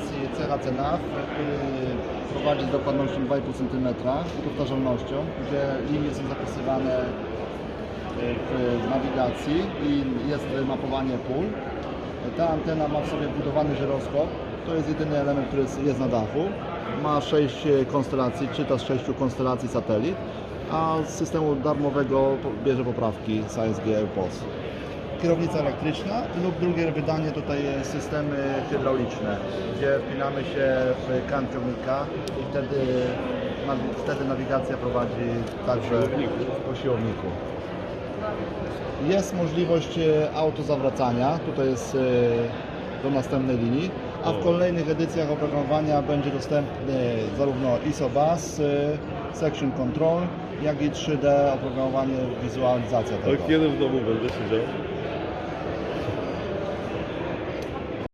CHC NAV, który prowadzi z dokładnością 2,5 cm powtarzalnością, gdzie linie są zapisywane w nawigacji i jest mapowanie pól. Ta antena ma w sobie wbudowany żyroskop. To jest jedyny element, który jest, na dachu. Ma 6 konstelacji, czyta z 6 konstelacji satelit, a z systemu darmowego bierze poprawki z ASG EUPOS. Kierownica elektryczna lub drugie wydanie tutaj systemy hydrauliczne, gdzie wpinamy się w kan ciągnika i wtedy, wtedy nawigacja prowadzi także po siłowniku. Jest możliwość e, autozawracania, tutaj jest e, do następnej linii, a w kolejnych edycjach oprogramowania będzie dostępny zarówno ISO-BUS, e, Section Control, jak i 3D oprogramowanie, wizualizacja A tego. kiedy w domu będę siedział?